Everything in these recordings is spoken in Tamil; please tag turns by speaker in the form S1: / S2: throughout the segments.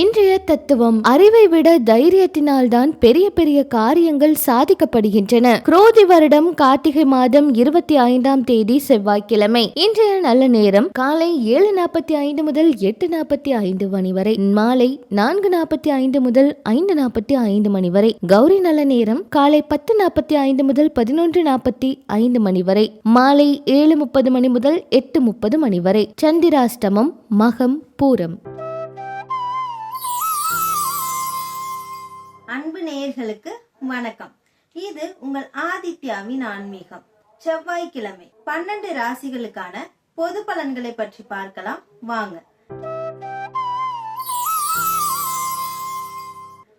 S1: இன்றைய தத்துவம் அறிவை விட தைரியத்தினால்தான் பெரிய பெரிய காரியங்கள் சாதிக்கப்படுகின்றன. குரோதி வருடம் கார்த்திகை மாதம் இருபத்தி ஐந்தாம் தேதி செவ்வாய்க்கிழமை. இன்றைய நல்ல நேரம் காலை ஏழு நாற்பத்தி ஐந்து முதல் எட்டு நாற்பத்தி ஐந்து மணி வரை. மாலை நான்கு நாற்பத்தி ஐந்து முதல் ஐந்து நாற்பத்தி ஐந்து மணி வரை. கௌரி நல்ல நேரம் காலை பத்து நாற்பத்தி ஐந்து முதல் பதினொன்று நாற்பத்தி ஐந்து மணி வரை. மாலை ஏழு முப்பது மணி முதல் எட்டு முப்பது மணி வரை. சந்திராஷ்டமம் மகம் பூரம்.
S2: அன்பு நேயர்களுக்கு வணக்கம். இது உங்கள் ஆதித்யாவின் ஆன்மீகம். செவ்வாய்க்கிழமை பன்னெண்டு ராசிகளுக்கான பொது பலன்களை பற்றி பார்க்கலாம். வாங்க.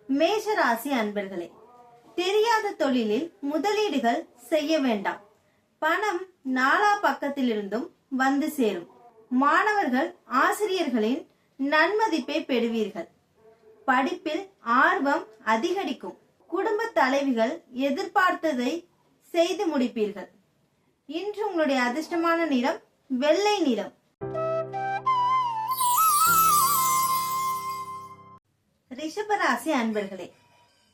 S2: மேஷ ராசி அன்பர்களே தெரியாத தொழிலில் முதலீடுகள் செய்ய வேண்டாம். பணம் நாலா பக்கத்திலிருந்தும் வந்து சேரும். மாணவர்கள் ஆசிரியர்களின் நன்மதிப்பை பெறுவீர்கள். படிப்பில் ஆர்வம் அதிகரிக்கும். குடும்ப தலைவிகள் எதிர்பார்த்ததை செய்து முடிப்பீர்கள். இன்று உங்களுடைய அதிர்ஷ்டமான நிறம் வெள்ளை நிறம். ரிஷபராசி அன்பர்களே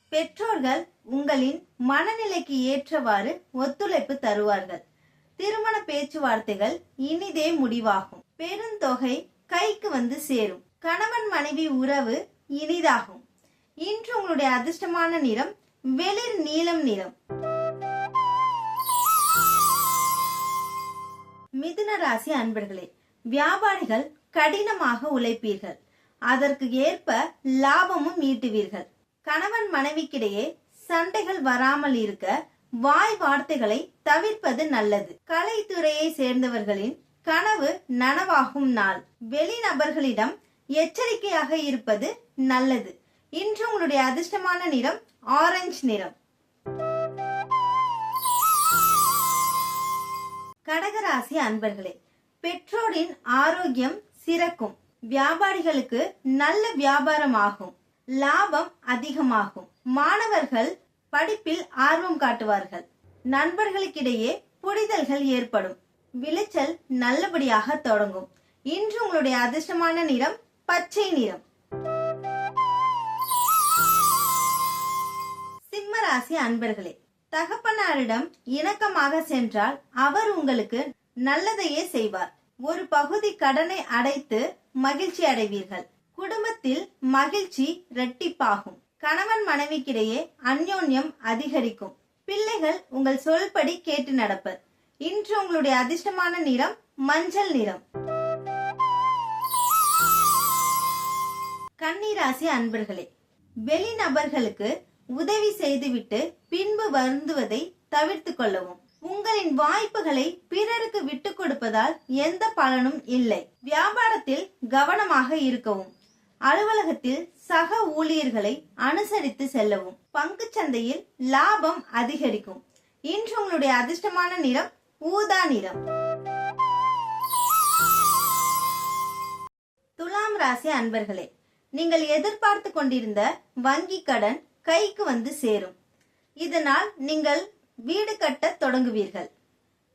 S2: பெற்றோர்கள் உங்களின் மனநிலைக்கு ஏற்றவாறு ஒத்துழைப்பு தருவார்கள். திருமண பேச்சுவார்த்தைகள் இனிதே முடிவாகும். பெருந்தொகை கைக்கு வந்து சேரும். கணவன் மனைவி உறவு இனிதாகும். இன்று உங்களுடைய அதிர்ஷ்டமான நிறம் வெளிர் நீலம் நிறம். மிதுன ராசி அன்பர்களே வியாபாரிகள் கடினமாக உழைப்பீர்கள். அதற்கு ஏற்ப லாபமும் ஈட்டுவீர்கள். கணவன் மனைவிக்கிடையே சண்டைகள் வராமல் இருக்க வாய் வார்த்தைகளை தவிர்ப்பது நல்லது. கலைத்துறையை சேர்ந்தவர்களின் கனவு நனவாகும் நாள். வெளிநபர்களிடம் எச்சரிக்கையாக இருப்பது நல்லது. இன்று உங்களுடைய அதிர்ஷ்டமான நிறம் ஆரஞ்சு நிறம். கடகராசி அன்பர்களே பெற்றோரின் ஆரோக்கியம் சிறக்கும். வியாபாரிகளுக்கு நல்ல வியாபாரம் ஆகும். லாபம் அதிகமாகும். மாணவர்கள் படிப்பில் ஆர்வம் காட்டுவார்கள். நண்பர்களுக்கிடையே புரிதல்கள் ஏற்படும். விளைச்சல் நல்லபடியாக தொடங்கும். இன்று உங்களுடைய அதிர்ஷ்டமான நிறம் பச்சை நிறம். சிம்மராசி அன்பர்களே தகப்பனாரிடம் இணக்கமாக சென்றால் அவர் உங்களுக்கு நல்லதையே செய்வார். ஒரு பகுதி கடனை அடைத்து மகிழ்ச்சி அடைவீர்கள். குடும்பத்தில் மகிழ்ச்சி ரெட்டிப்பாகும் கணவன் மனைவிக்கிடையே அந்யோன்யம் அதிகரிக்கும். பிள்ளைகள் உங்கள் சொல்படி கேட்டு நடப்பர். இன்று உங்களுடைய அதிர்ஷ்டமான நிறம் மஞ்சள் நிறம். கன்னிராசி அன்பர்களே வெளிநபர்களுக்கு உதவி செய்துவிட்டு பின்பு வருந்துவதை தவிர்த்து கொள்ளவும். உங்களின் வாய்ப்புகளை பிறருக்கு விட்டு கொடுப்பதால் எந்த பலனும் இல்லை. வியாபாரத்தில் கவனமாக இருக்கவும். அலுவலகத்தில் சக ஊழியர்களை அனுசரித்து செல்லவும். பங்கு சந்தையில் லாபம் அதிகரிக்கும். இன்று உங்களுடைய அதிர்ஷ்டமான நிறம் ஊதா நிறம். துலாம் ராசி அன்பர்களே நீங்கள் எதிர்பார்த்து கொண்டிருந்த வங்கி கடன் கைக்கு வந்து சேரும். இதனால் நீங்கள் வீடு கட்டத் தொடங்குவீர்கள்.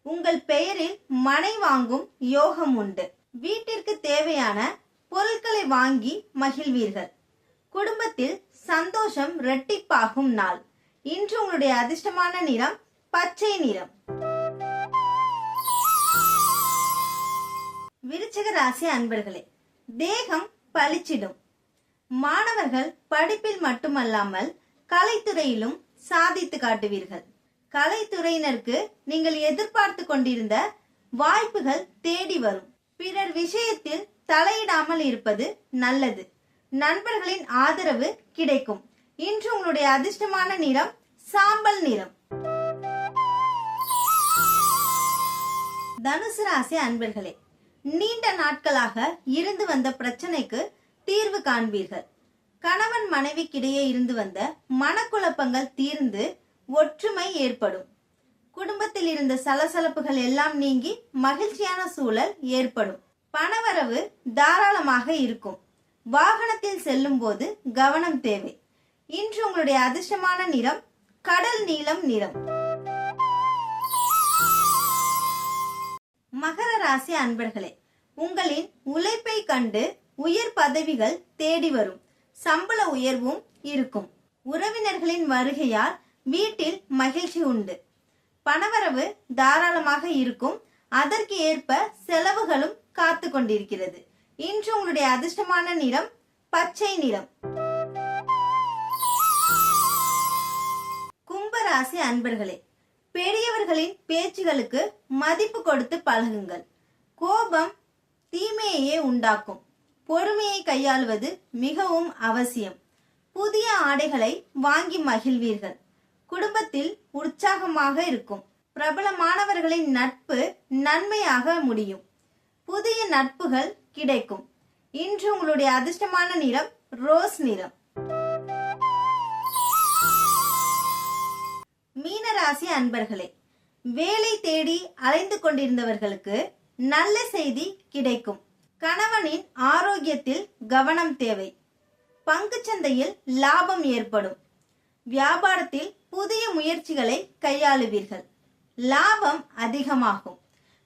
S2: உங்கள் பெயரில் மனை வாங்கும் யோகம் உண்டு. வீட்டிற்கு தேவையான பொருட்களை வாங்கி மகிழ்வீர்கள். குடும்பத்தில் சந்தோஷம் ரெட்டிப்பாகும் நாள். இன்று உங்களுடைய அதிர்ஷ்டமான நிறம் பச்சை நிறம். விருச்சக ராசி அன்பர்களே தேகம் பளிச்சிடும். மாணவர்கள் படிப்பில் மட்டுமல்லாமல் கலைத்துறையிலும் சாதித்து காட்டுவீர்கள். கலைத்துறையினருக்கு நீங்கள் எதிர்பார்த்து கொண்டிருந்த வாய்ப்புகள் தேடி வரும். பிறர் விஷயத்தில் தலையிடாமல் இருப்பது நல்லது. நண்பர்களின் ஆதரவு கிடைக்கும். இன்று உங்களுடைய அதிர்ஷ்டமான நிறம் சாம்பல் நிறம். தனுசு ராசி அன்பர்களே நீண்ட நாட்களாக இருந்து வந்த பிரச்சனைக்கு தீர்வு காண்பீர்கள். கணவன் மனைவிக்கிடையே இருந்து வந்த மனக்குழப்பங்கள் தீர்ந்து ஒற்றுமை ஏற்படும். குடும்பத்தில் இருந்த சலசலப்புகள் எல்லாம் நீங்கி மகிழ்ச்சியான சூழல் ஏற்படும். பணவரவு தாராளமாக இருக்கும். வாகனத்தில் செல்லும் போது கவனம் தேவை. இன்று உங்களுடைய அதிர்ஷ்டமான நிறம் கடல் நீளம் நிறம். மகர ராசி அன்பர்களே உங்களின் உழைப்பை கண்டு உயர் பதவிகள் தேடி வரும். சம்பள உயர்வும் இருக்கும். உறவினர்களின் வருகையால் வீட்டில் மகிழ்ச்சி உண்டு. பணவரவு தாராளமாக இருக்கும். அதற்கு ஏற்ப செலவுகளும் காத்து கொண்டிருக்கிறது. இன்று உங்களுடைய அதிர்ஷ்டமான நிறம் பச்சை நிறம். கும்பராசி அன்பர்களே பெரியவர்களின் பேச்சுகளுக்கு மதிப்பு கொடுத்து பழகுங்கள். கோபம் தீமையையே உண்டாக்கும். பொறுமையை கையாளுவது மிகவும் அவசியம். புதிய ஆடைகளை வாங்கி மகிழ்வீர்கள். குடும்பத்தில் உற்சாகமாக இருக்கும். பிரபலமானவர்களின் நட்பு நன்மையாக முடியும். புதிய நட்புகள் கிடைக்கும். இன்று உங்களுடைய அதிர்ஷ்டமான நிறம் ரோஸ் நிறம். மீனராசி அன்பர்களே வேலை தேடி அலைந்து கொண்டிருந்தவர்களுக்கு நல்ல செய்தி கிடைக்கும். கணவனின் ஆரோக்கியத்தில் கவனம் தேவை. பங்குச்சந்தையில் லாபம் ஏற்படும். வியாபாரத்தில் புதிய முயற்சிகளை கையாளுவீர்கள். லாபம் அதிகமாகும்.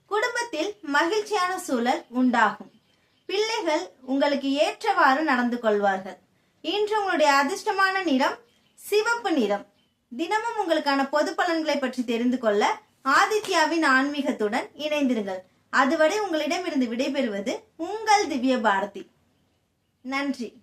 S2: குடும்பத்தில் மகிழ்ச்சியான சூழல் உண்டாகும். பிள்ளைகள் உங்களுக்கு ஏற்றவாறு நடந்து கொள்வார்கள். இன்று உங்களுடைய அதிர்ஷ்டமான நிறம் சிவப்பு நிறம். தினமும் உங்களுக்கான பொது பலன்களை பற்றி தெரிந்து கொள்ள ஆதித்யாவின் ஆன்மீகத்துடன் இணைந்திருங்கள். அதுவரை உங்களிடமிருந்து விடைபெறுவது உங்கள் திவ்ய பாரதி நன்றி.